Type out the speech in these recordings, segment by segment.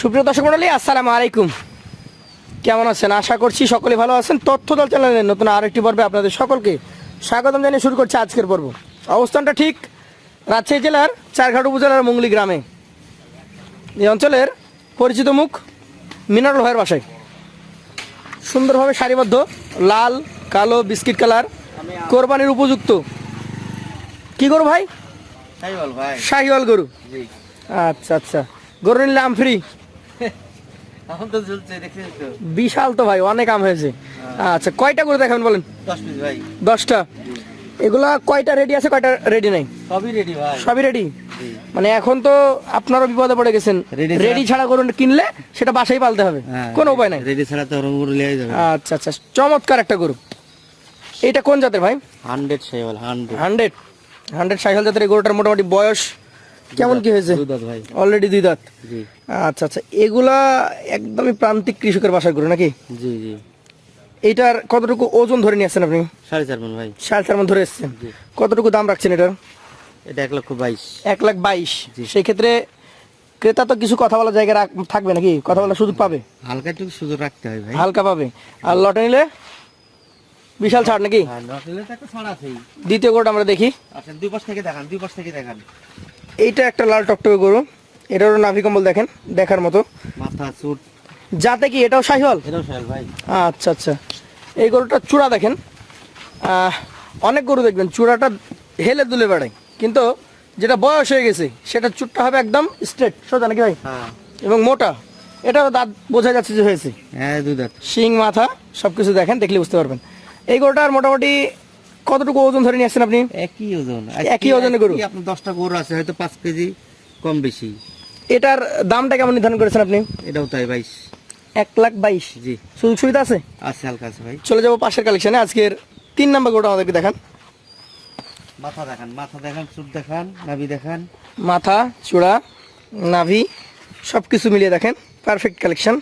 সুপ্রিয় দর্শক মন্ডলী আসসালামু আলাইকুম। কেমন আছেন? আশা করছি সকলে ভালো আছেন। তথ্য দল চ্যানেলের নতুন আরেকটি পর্বে আপনাদের সকলকে স্বাগতম জানিয়ে শুরু করছে আজকের পর্ব। অবস্থানটা ঠিক রাজশাহী জেলার চারঘাট উপজেলার মুঙ্গলি গ্রামে। এই অঞ্চলের পরিচিত মুখ মিনারুল ভাইয়ের বাসায়। সুন্দরভাবে সারিবদ্ধ লাল কালো বিস্কিট কালার কোরবানির উপযুক্ত। কি গরু ভাই? শাহিওয়াল গরু। আচ্ছা আচ্ছা। গরু নিলে আম ফ্রি এখন তো চলছে দেখছিস তো। বিশাল তো ভাই অনেক আম হয়েছে। আচ্ছা কয়টা করে দেখাবেন বলেন? দশ পিস ভাই। দশটা। এগুলা কয়টা রেডি আছে কয়টা রেডি নাই? সবই রেডি ভাই। সবই রেডি মানে এখন তো আপনারও বিপদে পড়ে গেছেন। রেডি ছাড়া গরু কিনলে সেটা বাসায় পালতে হবে। হ্যাঁ, কোনো উপায় নাই। রেডি ছাড়া তো লিয়ে যাবে। আচ্ছা আচ্ছা চমৎকার একটা গরু। এইটা কোন জাতের ভাই? হান্ড্রেড সেই বল হান্ড্রেড। হান্ড্রেড। হান্ড্রেড সাইকেল জাতের এই গরুটার মোটামুটি বয়স কেমন কি হয়েছে? ভাই। অলরেডি দুই দাঁত? আচ্ছা আচ্ছা এগুলা একদমই প্রান্তিক কৃষকের বাসার গরু নাকি? জি জি। এইটার কতটুকু ওজন ধরে নিয়ে আসছেন আপনি? সাড়ে চার মন ভাই। সাড়ে চার মন ধরে এসছেন। কতটুকু দাম রাখছেন এটার? এটা এক লক্ষ বাইশ। এক লাখ বাইশ। সেই ক্ষেত্রে ক্রেতা তো কিছু কথা বলার জায়গা থাকবে নাকি? কথা বলার সুযোগ পাবে? হালকা একটু সুযোগ রাখতে হয় ভাই। হালকা পাবে। আর লটে নিলে? বিশাল ছাড় নাকি? হ্যাঁ দ্বিতীয় গরুটা আমরা দেখি। আচ্ছা দুই পাশ থেকে দেখান দুই পাশ থেকে দেখান। এইটা একটা লাল টকটকে গরু। এটারও নাভি কম্বল দেখেন দেখার মতো। মাথা চুট যাতে কি এটাও শাহিওয়াল? এটাও ভাই। আচ্ছা আচ্ছা। এই গরুটা চূড়া দেখেন। অনেক গরু দেখবেন চূড়াটা হেলে দুলে বেড়ায়। কিন্তু যেটা বয়স হয়ে গেছে সেটা চুটটা হবে একদম স্ট্রেট সোজা নাকি ভাই? হ্যাঁ। এবং মোটা। এটাও দাঁত বোঝা যাচ্ছে যে হয়েছে। হ্যাঁ দুধ শিং মাথা সব কিছু দেখেন দেখলে বুঝতে পারবেন। এই গরুটার মোটামুটি কতটুকু ওজন ধরে নিয়ে আসছেন আপনি? একই ওজন। একই ওজনে গরু? আপনার দশটা গরু আছে হয়তো পাঁচ কেজি কম বেশি। এটার দামটা কেমন নির্ধারণ করেছেন আপনি? এটাও তাই বাইশ। এক লাখ বাইশ। জি। সুযোগ সুবিধা আছে? আছে হালকা আছে ভাই। চলে যাব পাশের কালেকশনে আজকের তিন নাম্বার গরুটা আমাদেরকে দেখান। মাথা দেখান মাথা দেখান চুট দেখান নাভি দেখান। মাথা চূড়া নাভি সব কিছু মিলিয়ে দেখেন। পারফেক্ট কালেকশন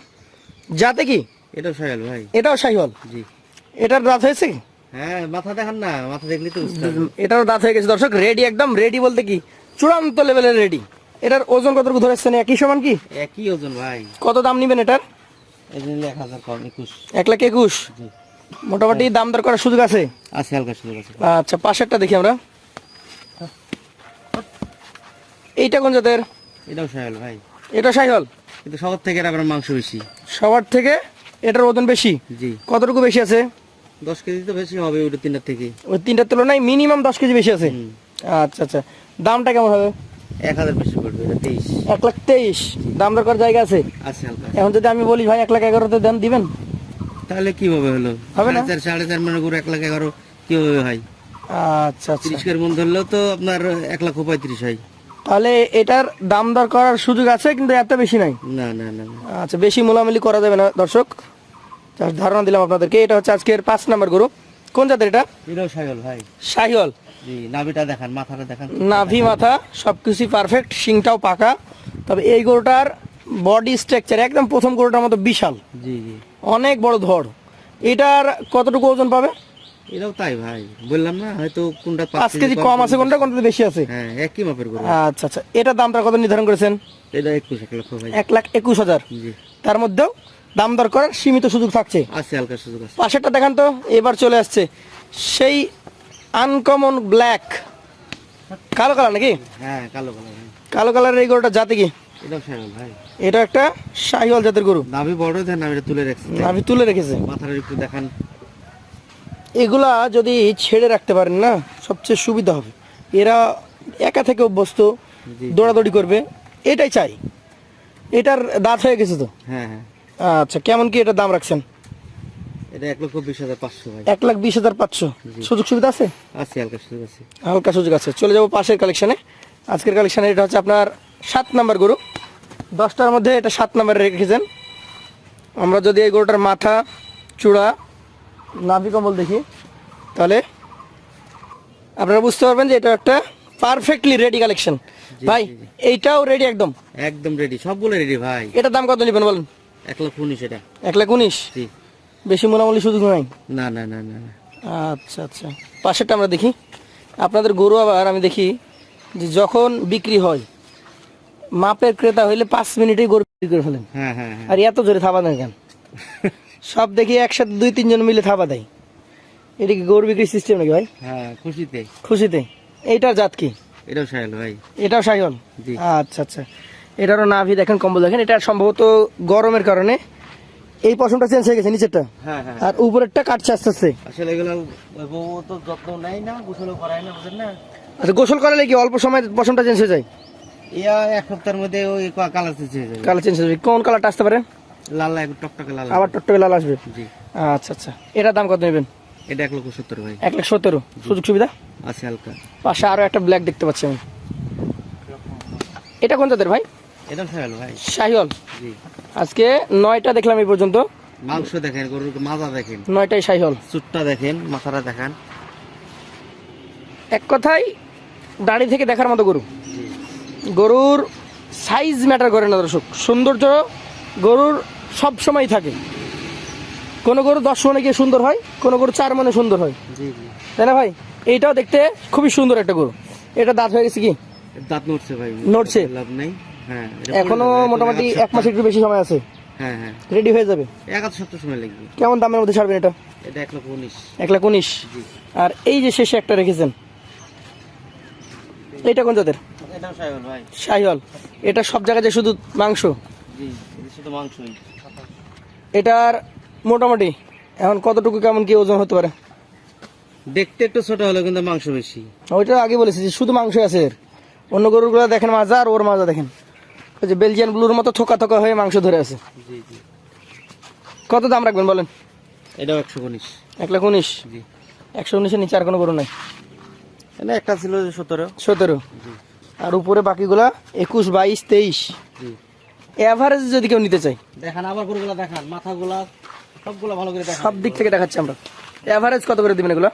যাতে কি? এটাও সয়াল ভাই। এটাও শাহিওয়াল জি। এটার দাঁত হয়েছে কি? হ্যাঁ মাথা দেখান না মাথা দেখলি তো এটারও দাঁত হয়ে গেছে। দর্শক রেডি একদম রেডি বলতে কি? চূড়ান্ত লেভেলের রেডি এটার ওজন কতটুকু ধরেছেন একই সমান কি? একই ওজন ভাই। কত দাম নিবেন এটার? এক হাজার কম একুশ। এক লাখ একুশ? মোটামুটি দাম দর করার সুযোগ আছে? আছে হালকা সুযোগ আছে। আচ্ছা পাশেরটা দেখি আমরা। এইটা কোন জাতের? এটাও সয়াল ভাই। এটা শাহিওয়াল কিন্তু সবার থেকে এটা আবার মাংস বেশি। সবার থেকে এটার ওজন বেশি? জি। কতটুকু বেশি আছে? দশ কেজি তো বেশি হবে ওটা তিনটার থেকে। ওই তিনটার তুলনায় মিনিমাম দশ কেজি বেশি আছে? আচ্ছা আচ্ছা। দামটা কেমন হবে? এক হাজার বেশি পড়বে তেইশ। এক লাখ তেইশ। দাম দর করার জায়গা আছে? আছে এখন যদি আমি বলি ভাই এক লাখ এগারোতে দেন দিবেন? তাহলে কীভাবে হলো? হবে না? চার সাড়ে চার মানে গরু এক লাখ এগারো কীভাবে হয় আচ্ছা আচ্ছা। তিরিশ কের মন ধরলেও তো আপনার এক লাখ পঁয়ত্রিশ হয়। তাহলে এটার দাম দর করার সুযোগ আছে কিন্তু এত বেশি নাই? না না না। আচ্ছা বেশি মোলামুলি করা যাবে না দর্শক। ধারণা দিলাম আপনাদেরকে এটা হচ্ছে আজকের পাঁচ নাম্বার গরু। কোন জাতের এটা? এটাও ভাই। শাহিওয়াল জি নাভিটা দেখান মাথাটা দেখান। নাভি মাথা পারফেক্ট শিংটাও পাকা। তবে এই গরুটার বডি স্ট্রাকচার একদম প্রথম গরুটার মতো বিশাল। জি জি। অনেক বড় ধর এটার কতটুকু ওজন পাবে? এটাও তাই ভাই। বললাম না হয়তো কোনটা পাঁচ কেজি কম আছে কোনটা কোনটা বেশি আছে? হ্যাঁ একই মাপের গরু। আচ্ছা আচ্ছা। দামটা কত নির্ধারণ করেছেন? এটা লক্ষ ভাই। লাখ একুশ হাজার। জি। তার মধ্যেও দাম দর করার সীমিত সুযোগ থাকছে। আছে হালকা সুযোগ আছে। পাশেরটা দেখান তো এবার চলে আসছে। সেই আনকমন ব্ল্যাক কালো কালার নাকি? হ্যাঁ কালো কালো ভাই কালো কালারের এই গরুটা জাতি কি? এটা একটা শাহিওয়াল জাতের গরু। নাভি বড় দেন নাভিটা তুলে রাখছি। নাভি তুলে রেখেছে। মাথাটা একটু দেখান। এগুলা যদি ছেড়ে রাখতে পারেন না সবচেয়ে সুবিধা হবে। এরা একা থেকে অভ্যস্ত দৌড়াদৌড়ি করবে এটাই চাই। এটার দাঁত হয়ে গেছে তো। হ্যাঁ হ্যাঁ। আচ্ছা কেমন কি এটার দাম রাখছেন? এটা এক লক্ষ বিশ হাজার পাঁচশো ভাই। এক লাখ বিশ হাজার পাঁচশো। সুযোগ সুবিধা আছে? আছে হালকা সুযোগ আছে। হালকা সুযোগ আছে। চলে যাব পাশের কালেকশনে। আজকের কালেকশনে এটা হচ্ছে আপনার সাত নাম্বার গরু। দশটার মধ্যে এটা সাত নাম্বারে রেখেছেন। আমরা যদি এই গরুটার মাথা চূড়া নাভি কম্বল দেখি তাহলে আপনারা বুঝতে পারবেন যে এটা একটা পারফেক্টলি রেডি কালেকশন ভাই এইটাও রেডি একদম। একদম রেডি সবগুলো রেডি ভাই। এটার দাম কত নেবেন বলেন? এক লক্ষ উনিশ এটা। এক লাখ উনিশ? জি। বেশি মোলামুলি সুযোগ নাই? না না না না না। আচ্ছা আচ্ছা। পাশেরটা আমরা দেখি। আপনাদের গরু আবার আমি দেখি যে যখন বিক্রি হয় মাপের ক্রেতা হইলে পাঁচ মিনিটেই গরু বিক্রি করে ফেলেন। হ্যাঁ হ্যাঁ হ্যাঁ। আর এত জোরে থাবা দেন কেন? সব দেখি একসাথে দুই তিনজন মিলে থাবা দেয়। এটা কি গরু বিক্রি সিস্টেম নাকি ভাই? হ্যাঁ খুশিতে। খুশিতে। এইটার জাত কি? এটাও সাহেল ভাই। এটাও সাইহল আচ্ছা আচ্ছা। এটারও নাভি দেখেন কম্বল দেখেন এটা সম্ভবত গরমের কারণে। এই পশমটা চেঞ্জ হয়ে গেছে নিচেরটা। হ্যাঁ হ্যাঁ। আর উপরেরটা কাটছে আস্তে আস্তে। আসলে এগুলো তো যত্ন নেয় না গোসলও করায় না বুঝেন না? আচ্ছা গোসল করালে কি অল্প সময় পশমটা চেঞ্জ হয়ে যায়? ইয়া এক সপ্তাহের মধ্যে ওই কালার চেঞ্জ হয়ে যাবে। কালার চেঞ্জ হয়ে যায় কোন কালারটা আসতে পারে? লাল লাল টকটকে লাল আবার টকটকে লাল আসবে? জি। আচ্ছা আচ্ছা। এটার দাম কত নেবেন? এটা এক লক্ষ সত্তর ভাই। এক লাখ সতেরো সুযোগ সুবিধা? আছে হালকা। পাশে আরও একটা ব্ল্যাক দেখতে পাচ্ছি আমি। এটা কোন জাতের ভাই? ভাই। শাহিওল আজকে নয়টা দেখলাম এই পর্যন্ত। মাংস দেখেন গরুর মাজা দেখেন। নয়টাই শাহিওল চুটটা দেখেন মাথাটা দেখান। এক কথায় দাড়ি থেকে দেখার মতো গরু। গরুর সাইজ ম্যাটার করে না দর্শক। সৌন্দর্য গরুর সব সময় থাকে। কোনো গরু দশ মনে গিয়ে সুন্দর হয় কোনো গরু চার মনে সুন্দর হয়। তাই না ভাই? এইটাও দেখতে খুবই সুন্দর একটা গরু। এটা দাঁত হয়ে গেছে কি? দাঁত নড়ছে ভাই নড়ছে? লাভ নেই। এখনও মোটামুটি এক মাস একটু বেশি সময় আছে। হ্যাঁ হ্যাঁ। রেডি হয়ে যাবে? এক আধ সপ্তাহ সময় লাগবে। কেমন দামের মধ্যে ছাড়বেন এটা? এটা এক লক্ষ উনিশ। এক লাখ উনিশ? আর এই যে শেষে একটা রেখেছেন এইটা কোন জাতের? শাহিওয়াল এটা সব জায়গায় যে শুধু মাংস? শুধু মাংসই। এটার মোটামুটি এখন কতটুকু কেমন কি ওজন হতে পারে? দেখতে একটু ছোট হলো কিন্তু মাংস বেশি। ওইটা আগে বলেছি যে শুধু মাংস আছে এর। অন্য গরুগুলো দেখেন মাজা আর ওর মাজা দেখেন। ওই যে বেলজিয়ান ব্লুর মতো থোকা থোকা হয়ে মাংস ধরে আছে। কত দাম রাখবেন বলেন? এটাও একশো উনিশ। এক লাখ উনিশ? একশো উনিশের নিচে আর কোনো গরু নাই? একটা ছিল সতেরো। সতেরো। আর উপরে বাকিগুলা একুশ বাইশ তেইশ। এভারেজ যদি কেউ নিতে চাই দেখান আবার গরুগুলা দেখান। মাথাগুলা সবগুলা ভালো করে দেখান। সব দিক থেকে দেখাচ্ছি আমরা। এভারেজ কত করে দিবেন এগুলো?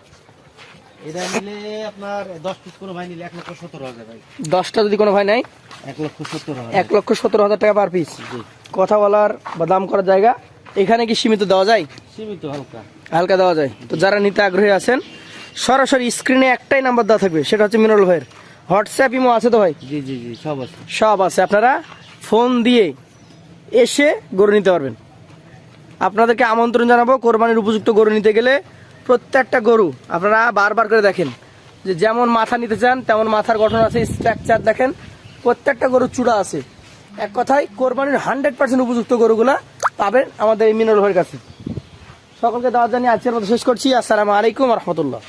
এটা নিলে আপনার দশ পিস কোনো ভাই নিলে এক লক্ষ সত্তর হাজার ভাই। দশটা যদি কোনো ভাই নাই এক লক্ষ এক সতেরো হাজার টাকা পার পিস। কথা বলার বা দাম করার জায়গা এখানে কি সীমিত দেওয়া যায়? সীমিত হালকা। হালকা দেওয়া যায়। তো যারা নিতে আগ্রহী আছেন সরাসরি স্ক্রিনে একটাই নাম্বার দেওয়া থাকবে সেটা হচ্ছে মিনল ভাইয়ের। হোয়াটসঅ্যাপ ইমো আছে তো ভাই? জি জি জি সব আছে। সব আছে। আপনারা ফোন দিয়ে এসে গরু নিতে পারবেন। আপনাদেরকে আমন্ত্রণ জানাব কোরবানির উপযুক্ত গরু নিতে গেলে প্রত্যেকটা গরু, আপনারা বারবার করে দেখেন, যে যেমন মাথা নিতে চান, তেমন মাথার গঠন আছে স্ট্রাকচার দেখেন, প্রত্যেকটা গরু চূড়া আছে। এক কথায়, কোরবানির হান্ড্রেড পার্সেন্ট উপযুক্ত গরুগুলা পাবেন আমাদের এই ভাইয়ের কাছে। সকলকে দাওয়াত জানিয়ে আজকের মতো শেষ করছি। আসসালামু আলাইকুম রহমতুল্লাহ।